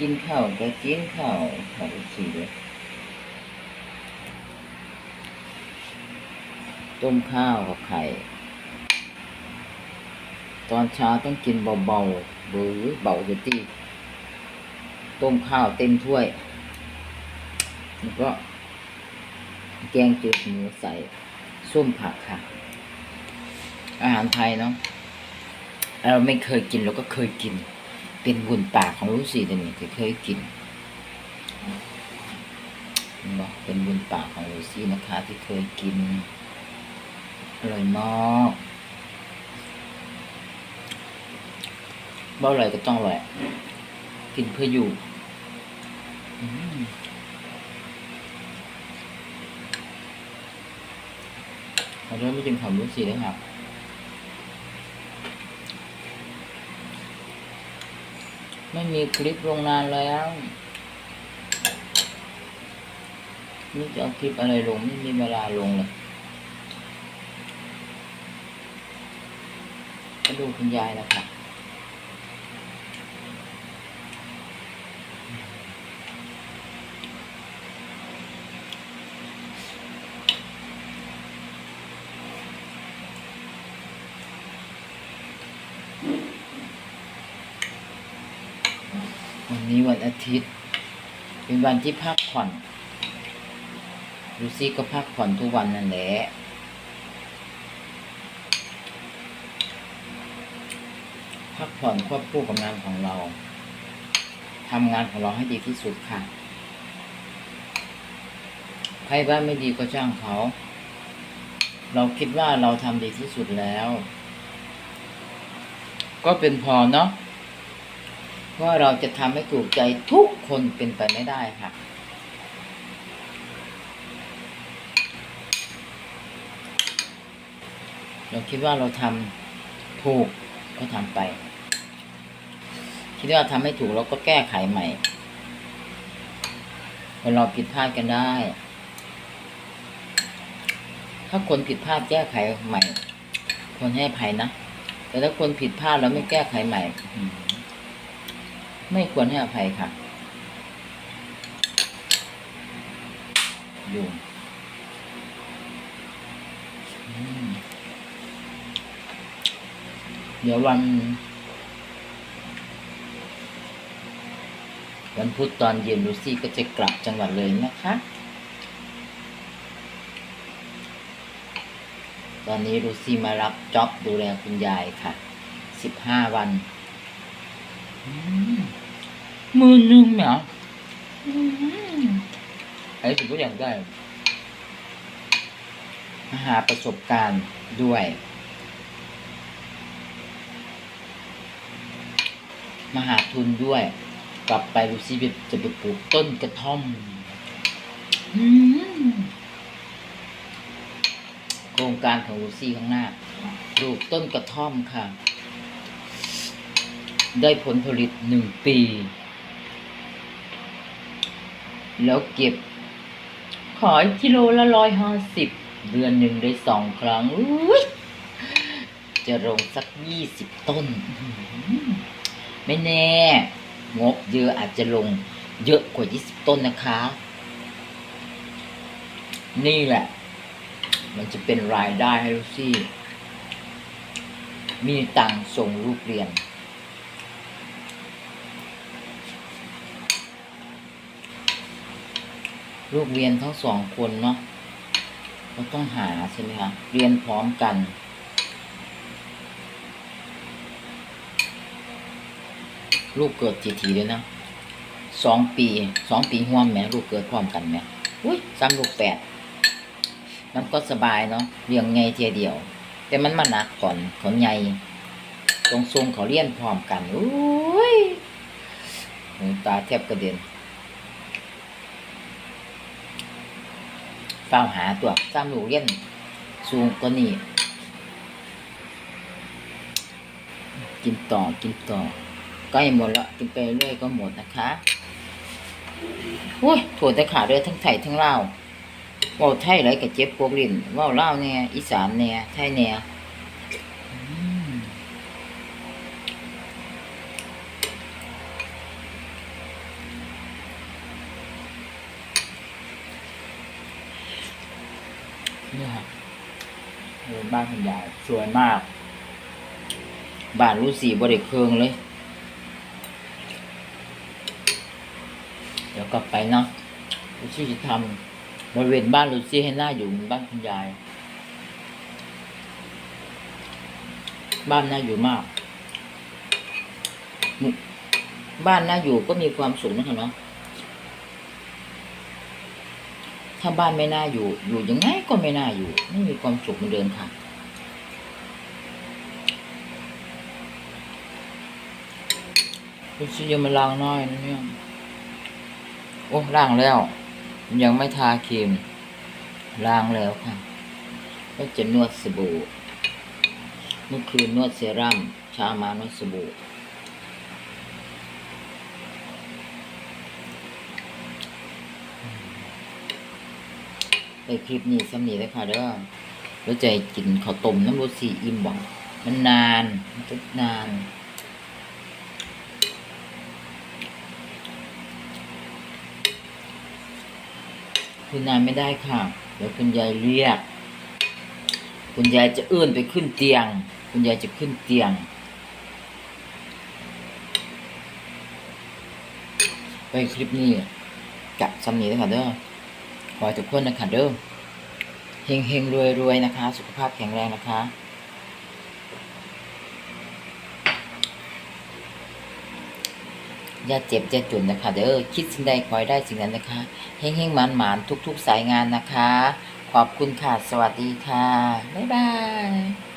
กินข้าวก็กินข้าวขาสิเด้อต้มข้าวกับไข่ ตอนเช้าต้องกินเบาๆหรือเบาจะตีต้มข้าวเต็มถ้วย แล้วก็ แกงจืดหมูใส่ส้มผักค่ะ อาหารไทยเนาะเราไม่เคยกินเราก็เคยกิน เป็นบุญปากของลูกศิษย์นี่ที่เคยกินบอกเป็นบุญปากของลูซี่นะคะ ที่เคยกินอร่อยมากบ่อร่อยก็ต้องอร่อยกินเพื่ออยู่อืมเราเริ่มไม่กินของลูซี่แล้วครับ ไม่มีคลิปลงนานแล้วนี่จะเอาคลิปอะไรลงไม่มีเวลาลงเลยก็ดูคุณยายนะคะวั นี้วันอาทิตย์ เป็นวันที่พักผ่อนลูซี่ก็พักผ่อนทุกวันนั่นแหละพักผ่อนควบคู่กับงานของเราทำงานของเราให้ดีที่สุดค่ะใครบ้านไม่ดีก็จ้างเขา เราคิดว่าเราทำดีที่สุดแล้ว ก็เป็นพอเนาะ ว่าเราจะทำให้ถูกใจทุกคนเป็นไปไม่ได้ค่ะ เราคิดว่าเราทำถูกก็ทำไป คิดว่าทำไม่ถูกเราก็แก้ไขใหม่คนเราผิดพลาดกันได้ ถ้าคนผิดพลาดแก้ไขใหม่ คนให้ภัยนะ แต่ถ้าคนผิดพลาดแล้วไม่แก้ไขใหม่ ไม่ควรให้อภัยค่ะยุงเดี๋ยววัน วันพุธตอนเย็นลูซี่ก็จะกลับจังหวัดเลยนะคะ ตอนนี้ลูซี่มารับจ็อบดูแลคุณยายค่ะสิบห้าวัน มหมือหนึ่งเหรออืมไอ้สิ่งก็อย่างได้มาหาประสบการณ์ด้วยมาหาทุนด้วย กลับไปลูซี่จะไปปลูกต้นกระท่อมอืมโครงการของลูซี่ข้างหน้า ปลูกต้นกระท่อมค่ะ ได้ผลผลิตหนึ่งปี แล้วเก็บ ขายกิโลละร้อยห้าสิบเดือนหนึ่งได้สองครั้งจะลงสักยี่สิบต้น ไม่แน่ งบเยอะอาจจะลงเยอะกว่ายี่สิบต้นนะคะ นี่แหละ มันจะเป็นรายได้ให้ลูกซี่ มีตังส่งลูกเรียน ลูกเรียนทั้งสองคนเนาะเราต้องหาใช่ไหมคะเรียนพร้อมกัน ลูกเกิดทีทีเลยนะสองปีสองปีห่วมแหม่ลูกเกิดพร้อมกันแหม่อุ้ยซ้ำลูกแปดมันก็สบายเนาะเลี้ยงไงเทียเดียว แต่มันมาหนักก่อนขอนใหญ่ตรงทรงเขาเลี้ยนพร้อมกันอุ้ยตาแทบกระเด็น เฝ้าหาตัวซ้ำหลูกเลี้ยนสูงกว่านี้กินต่อกินต่อใกล้หมดละกินไปเรื่อยก็หมดนะคะโอ้ยถั่วตะขาเลยทั้งไทยทั้งลาวว่าไทยไรกับเจ็บพวกลิ้นว่าลาวเนี่ยอีสานเนี่ยไทยเนี่ย นี่ครับบ้านคุณยายสวยมาก บ้านรู้สีบริเคืองเลย เดี๋ยวกลับไปเนาะลูซี่จะทำบริเวณบ้านลูซี่ให้หน้าอยู่เหมือนบ้านคุณยาย บ้านน่าอยู่มาก บ้านน่าอยู่ก็มีความสุขนะคะเนาะ ถ้าบ้านไม่น่าอยู่ อยู่ยังไงก็ไม่น่าอยู่ ไม่มีความสุขเหมือนเดิมค่ะ คุณชิยมาล้างน้อยนะเนี่ย โอ้ล้างแล้ว ยังไม่ทาครีมล้างแล้วค่ะ ก็จะนวดสบู่เมื่อคืนนวดเซรั่มเช้ามานวดสบู่ ไปคลิปนี้สำนีเลยค่ะเด้อแล้วใจกินข้าวต้มน้ำรสสีอิ่มบ่มันนานมันจะนานคุณนานไม่ได้ค่ะ เดี๋ยวคุณยายเรียก คุณยายจะเอื้อนไปขึ้นเตียง คุณยายจะขึ้นเตียง ไปคลิปนี้กะสำนีเลยค่ะเด้อ ขอให้ทุกคนนะคะเด้อเฮงเฮงรวยรวยนะคะ สุขภาพแข็งแรงนะคะ อย่าเจ็บอย่าจุนนะคะ เด้อคิดสิ่งใดขอให้ได้สิ่งนั้นนะคะเฮงเฮงหมานหมานทุก ๆ สายงานนะคะ ขอบคุณค่ะ สวัสดีค่ะ บ๊ายบาย